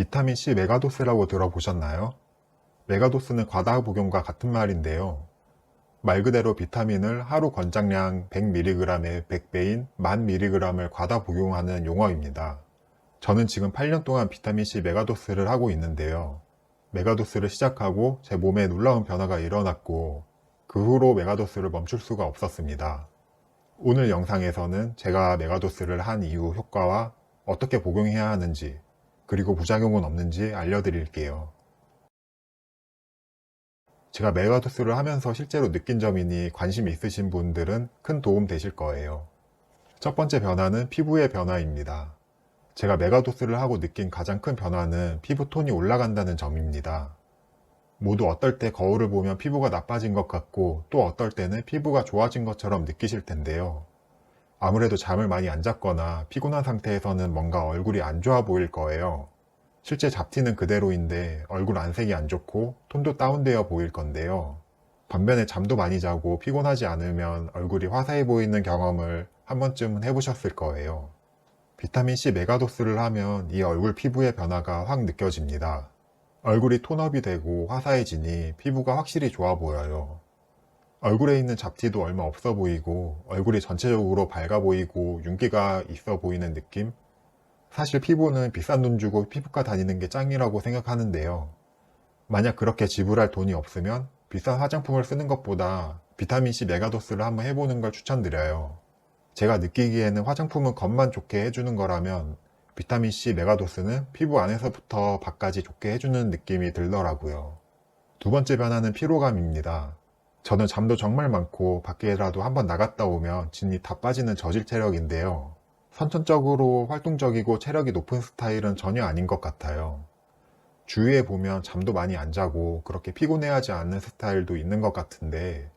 비타민C 메가도스라고 들어보셨나요? 메가도스는 과다 복용과 같은 말인데요. 말 그대로 비타민을 하루 권장량 100mg의 100배인 1000mg을 과다 복용하는 용어입니다. 저는 지금 8년 동안 비타민C 메가도스를 하고 있는데요. 메가도스를 시작하고 제 몸에 놀라운 변화가 일어났고 그 후로 메가도스를 멈출 수가 없었습니다. 오늘 영상에서는 제가 메가도스를 한 이후 효과와 어떻게 복용해야 하는지 그리고 부작용은 없는지 알려드릴게요. 제가 메가도스를 하면서 실제로 느낀 점이니 관심 있으신 분들은 큰 도움 되실 거예요. 첫 번째 변화는 피부의 변화입니다. 제가 메가도스를 하고 느낀 가장 큰 변화는 피부톤이 올라간다는 점입니다. 모두 어떨 때 거울을 보면 피부가 나빠진 것 같고 또 어떨 때는 피부가 좋아진 것처럼 느끼실 텐데요. 아무래도 잠을 많이 안 잤거나 피곤한 상태에서는 뭔가 얼굴이 안 좋아 보일 거예요. 실제 잡티는 그대로인데 얼굴 안색이 안 좋고 톤도 다운되어 보일 건데요. 반면에 잠도 많이 자고 피곤하지 않으면 얼굴이 화사해 보이는 경험을 한 번쯤은 해보셨을 거예요. 비타민C 메가도스를 하면 이 얼굴 피부의 변화가 확 느껴집니다. 얼굴이 톤업이 되고 화사해지니 피부가 확실히 좋아 보여요. 얼굴에 있는 잡티도 얼마 없어 보이고 얼굴이 전체적으로 밝아 보이고 윤기가 있어 보이는 느낌? 사실 피부는 비싼 돈 주고 피부과 다니는 게 짱이라고 생각하는데요. 만약 그렇게 지불할 돈이 없으면 비싼 화장품을 쓰는 것보다 비타민C 메가도스를 한번 해보는 걸 추천드려요. 제가 느끼기에는 화장품은 겉만 좋게 해주는 거라면 비타민C 메가도스는 피부 안에서부터 밖까지 좋게 해주는 느낌이 들더라고요. 두 번째 변화는 피로감입니다. 저는 잠도 정말 많고 밖에라도 한번 나갔다 오면 진이 다 빠지는 저질 체력인데요. 선천적으로 활동적이고 체력이 높은 스타일은 전혀 아닌 것 같아요. 주위에 보면 잠도 많이 안 자고 그렇게 피곤해하지 않는 스타일도 있는 것 같은데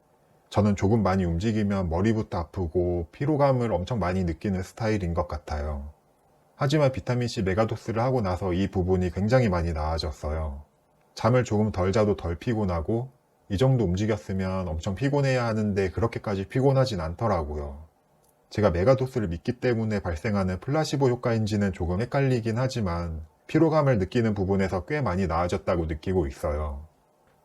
저는 조금 많이 움직이면 머리부터 아프고 피로감을 엄청 많이 느끼는 스타일인 것 같아요. 하지만 비타민C 메가도스를 하고 나서 이 부분이 굉장히 많이 나아졌어요. 잠을 조금 덜 자도 덜 피곤하고 이 정도 움직였으면 엄청 피곤해야 하는데 그렇게까지 피곤하진 않더라고요. 제가 메가도스를 믿기 때문에 발생하는 플라시보 효과인지는 조금 헷갈리긴 하지만 피로감을 느끼는 부분에서 꽤 많이 나아졌다고 느끼고 있어요.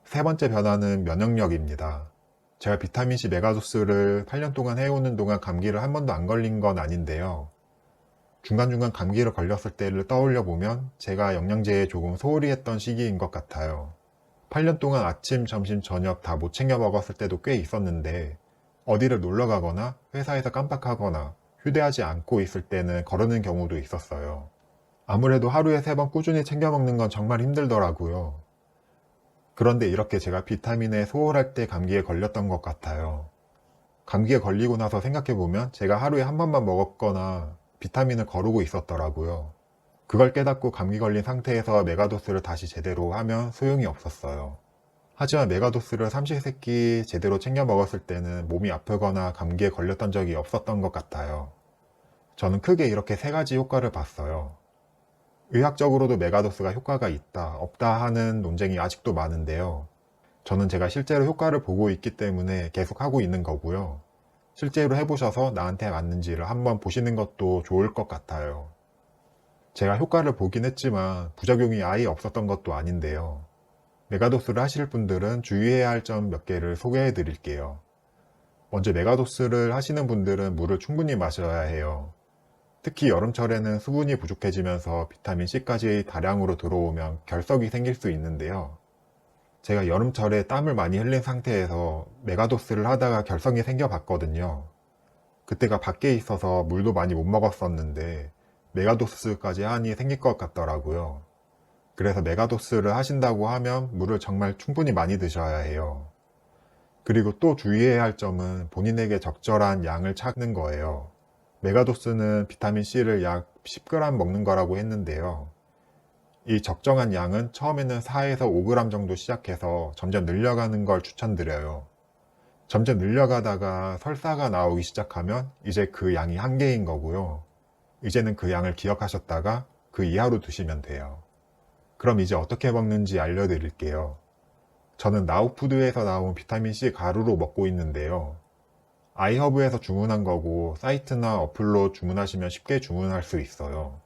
세 번째 변화는 면역력입니다. 제가 비타민C 메가도스를 8년 동안 해오는 동안 감기를 한 번도 안 걸린 건 아닌데요. 중간중간 감기를 걸렸을 때를 떠올려 보면 제가 영양제에 조금 소홀히 했던 시기인 것 같아요. 8년 동안 아침, 점심, 저녁 다 못 챙겨 먹었을 때도 꽤 있었는데 어디를 놀러 가거나 회사에서 깜빡하거나 휴대하지 않고 있을 때는 거르는 경우도 있었어요. 아무래도 하루에 세 번 꾸준히 챙겨 먹는 건 정말 힘들더라고요. 그런데 이렇게 제가 비타민에 소홀할 때 감기에 걸렸던 것 같아요. 감기에 걸리고 나서 생각해보면 제가 하루에 한 번만 먹었거나 비타민을 거르고 있었더라고요. 그걸 깨닫고 감기 걸린 상태에서 메가도스를 다시 제대로 하면 소용이 없었어요. 하지만 메가도스를 삼시세끼 제대로 챙겨 먹었을 때는 몸이 아프거나 감기에 걸렸던 적이 없었던 것 같아요. 저는 크게 이렇게 세 가지 효과를 봤어요. 의학적으로도 메가도스가 효과가 있다, 없다 하는 논쟁이 아직도 많은데요. 저는 제가 실제로 효과를 보고 있기 때문에 계속 하고 있는 거고요. 실제로 해보셔서 나한테 맞는지를 한번 보시는 것도 좋을 것 같아요. 제가 효과를 보긴 했지만 부작용이 아예 없었던 것도 아닌데요. 메가도스를 하실 분들은 주의해야 할 점 몇 개를 소개해 드릴게요. 먼저 메가도스를 하시는 분들은 물을 충분히 마셔야 해요. 특히 여름철에는 수분이 부족해지면서 비타민C까지 다량으로 들어오면 결석이 생길 수 있는데요. 제가 여름철에 땀을 많이 흘린 상태에서 메가도스를 하다가 결석이 생겨 봤거든요. 그때가 밖에 있어서 물도 많이 못 먹었었는데 메가도스까지 하니 생길 것 같더라고요. 그래서 메가도스를 하신다고 하면 물을 정말 충분히 많이 드셔야 해요. 그리고 또 주의해야 할 점은 본인에게 적절한 양을 찾는 거예요. 메가도스는 비타민C를 약 10g 먹는 거라고 했는데요. 이 적정한 양은 처음에는 4에서 5g 정도 시작해서 점점 늘려가는 걸 추천드려요. 점점 늘려가다가 설사가 나오기 시작하면 이제 그 양이 한계인 거고요. 이제는 그 양을 기억하셨다가 그 이하로 드시면 돼요. 그럼 이제 어떻게 먹는지 알려드릴게요. 저는 나우푸드에서 나온 비타민C 가루로 먹고 있는데요. 아이허브에서 주문한 거고 사이트나 어플로 주문하시면 쉽게 주문할 수 있어요.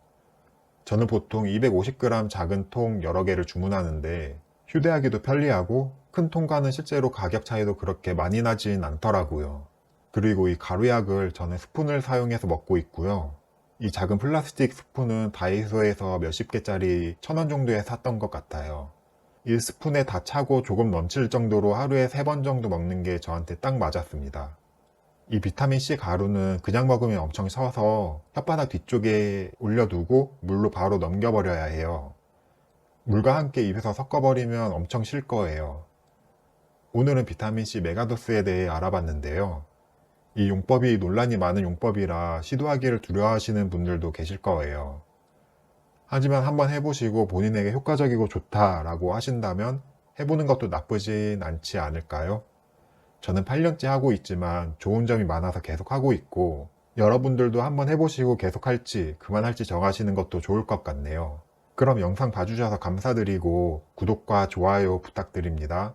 저는 보통 250g 작은 통 여러 개를 주문하는데 휴대하기도 편리하고 큰 통과는 실제로 가격 차이도 그렇게 많이 나진 않더라고요. 그리고 이 가루약을 저는 스푼을 사용해서 먹고 있고요. 이 작은 플라스틱 스푼은 다이소에서 몇십 개짜리 천 원 정도에 샀던 것 같아요. 1스푼에 다 차고 조금 넘칠 정도로 하루에 3번 정도 먹는 게 저한테 딱 맞았습니다. 이 비타민C 가루는 그냥 먹으면 엄청 셔서 혓바닥 뒤쪽에 올려두고 물로 바로 넘겨버려야 해요. 물과 함께 입에서 섞어버리면 엄청 실 거예요. 오늘은 비타민C 메가도스에 대해 알아봤는데요. 이 용법이 논란이 많은 용법이라 시도하기를 두려워하시는 분들도 계실 거예요. 하지만 한번 해보시고 본인에게 효과적이고 좋다라고 하신다면 해보는 것도 나쁘진 않지 않을까요? 저는 8년째 하고 있지만 좋은 점이 많아서 계속 하고 있고 여러분들도 한번 해보시고 계속 할지 그만할지 정하시는 것도 좋을 것 같네요. 그럼 영상 봐주셔서 감사드리고 구독과 좋아요 부탁드립니다.